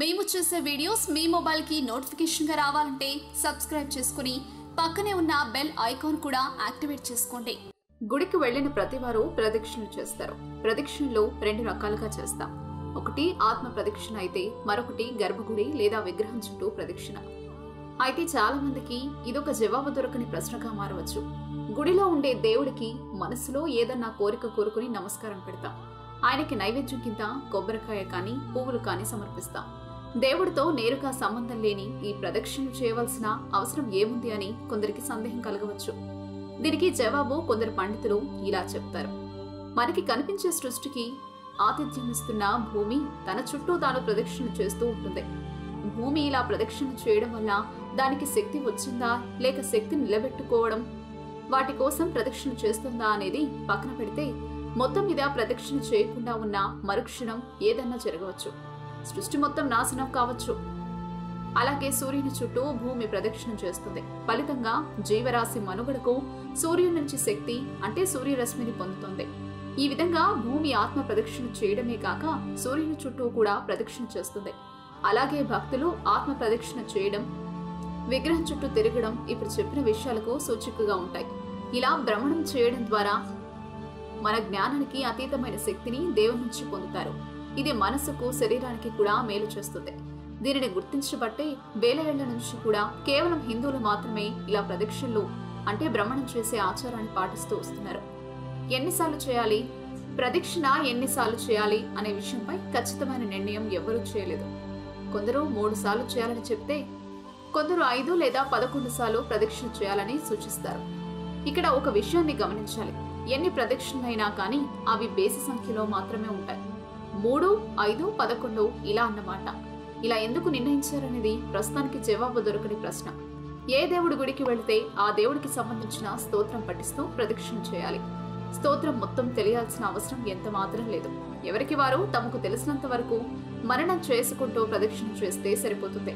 మేము చేసే వీడియోస్ మీ మొబైల్కి నోటిఫికేషన్గా రావాలంటే సబ్స్క్రైబ్ చేసుకుని పక్కనే ఉన్న బెల్ ఐకాన్ కూడా యాక్టివేట్ చేసుకోండి. గుడికి వెళ్ళిన ప్రతి వారు ప్రదక్షిణలు చేస్తారు. ప్రదక్షిణలు రెండు రకాలుగా చేస్తాం. ఒకటి ఆత్మ ప్రదక్షిణ అయితే మరొకటి గర్భగుడి లేదా విగ్రహం చుట్టూ ప్రదక్షిణ. అయితే చాలా మందికి ఇదొక జవాబు దొరకని ప్రశ్నగా మారవచ్చు. గుడిలో ఉండే దేవుడికి మనసులో ఏదన్నా కోరిక కోరుకుని నమస్కారం పెడతాం. ఆయనకి నైవేద్యం కింద కొబ్బరికాయ కానీ పువ్వులు కానీ సమర్పిస్తాం. దేవుడితో నేరుగా సంబంధం లేని ఈ ప్రదక్షిణలు చేయవలసిన అవసరం ఏముంది అని కొందరికి సందేహం కలగవచ్చు. దీనికి జవాబు కొందరు పండితులు ఇలా చెప్తారు. మనకి కనిపించే సృష్టికి ఆతిథ్యం ఇస్తున్న భూమి తన చుట్టూ తాను ప్రదక్షిణ చేస్తూ ఉంటుంది. భూమి ఇలా ప్రదక్షిణ చేయడం వల్ల దానికి శక్తి వచ్చిందా? లేక శక్తి నిలబెట్టుకోవడం వాటి కోసం ప్రదక్షిణ చేస్తుందా అనేది పక్కన పెడితే మొత్తం మీద ప్రదక్షిణ చేయకుండా ఉన్న మరుక్షణం ఏదన్నా జరగవచ్చు. సృష్టి మొత్తం నాశనం కావచ్చు. అలాగే సూర్యుని చుట్టూ భూమి ప్రదక్షిణ చేస్తుంది. ఫలితంగా జీవరాశి మనుగడకు సూర్యుని నుంచి శక్తి అంటే సూర్యరశ్మిని పొందుతుంది. ఈ విధంగా భూమి ఆత్మ ప్రదక్షిణ చేయడమే కాక సూర్యుని చుట్టూ కూడా ప్రదక్షిణ చేస్తుంది. అలాగే భక్తులు ఆత్మ ప్రదక్షిణ చేయడం విగ్రహం చుట్టూ తిరగడం ఇప్పుడు చెప్పిన విషయాలకు సూచికగా ఉంటాయి. ఇలా భ్రమణం చేయడం ద్వారా మన జ్ఞానానికి అతీతమైన శక్తిని దేవుని నుంచి పొందుతారు. ఇది మనసుకు శరీరానికి కూడా మేలు చేస్తుంది. దీనిని గుర్తించబట్టే వేలవేళ్ళ నుంచి కూడా కేవలం హిందువులు మాత్రమే ఇలా ప్రదక్షిణలు అంటే భ్రమణం చేసే ఆచారాన్ని పాటిస్తూ వస్తున్నారు. ఎన్నిసార్లు చేయాలి? ప్రదక్షిణ ఎన్నిసార్లు చేయాలి అనే విషయంపై ఖచ్చితమైన నిర్ణయం ఎవరూ చేయలేదు. కొందరు మూడు సార్లు చేయాలని చెప్తే కొందరు ఐదు లేదా పదకొండు సార్లు ప్రదక్షిణ చేయాలని సూచిస్తారు. ఇక్కడ ఒక విషయాన్ని గమనించాలి. ఎన్ని ప్రదక్షిణలైనా కానీ అవి బేసి సంఖ్యలో మాత్రమే ఉంటాయి. మూడు ఐదు పదకొండు ఇలా అన్నమాట. ఇలా ఎందుకు నిర్ణయించారనేది ప్రస్తుతానికి జవాబు దొరకని ప్రశ్న. ఏ దేవుడి గుడికి వెళితే ఆ దేవుడికి సంబంధించిన స్తోత్రం పఠిస్తూ ప్రదక్షిణ చేయాలి. స్తోత్రం మొత్తం తెలియాల్సిన అవసరం ఎంత మాత్రం లేదు. ఎవరికి వారు తమకు తెలిసినంత వరకు మరణం చేసుకుంటూ ప్రదక్షిణ చేస్తే సరిపోతుంది.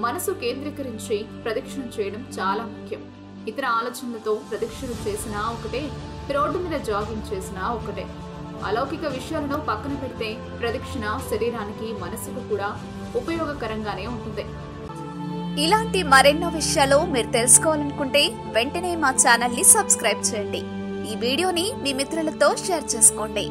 మనసు కేంద్రీకరించి ప్రదక్షిణ చేయడం చాలా ముఖ్యం. ఇతర ఆలోచనలతో ప్రదక్షిణ చేసినా ఒకటే రోడ్డు మీద జాగింగ్ చేసినా ఒకటే. అలౌకిక విషయాలను పక్కన పెడితే ప్రదక్షిణ శరీరానికి మనసుకు కూడా ఉపయోగకరంగానే ఉంటుంది. ఇలాంటి మరెన్నో విషయాలు మీరు తెలుసుకోవాలనుకుంటే వెంటనే మా ఛానల్ని సబ్స్క్రైబ్ చేయండి. ఈ వీడియోని మీ మిత్రులతో షేర్ చేసుకోండి.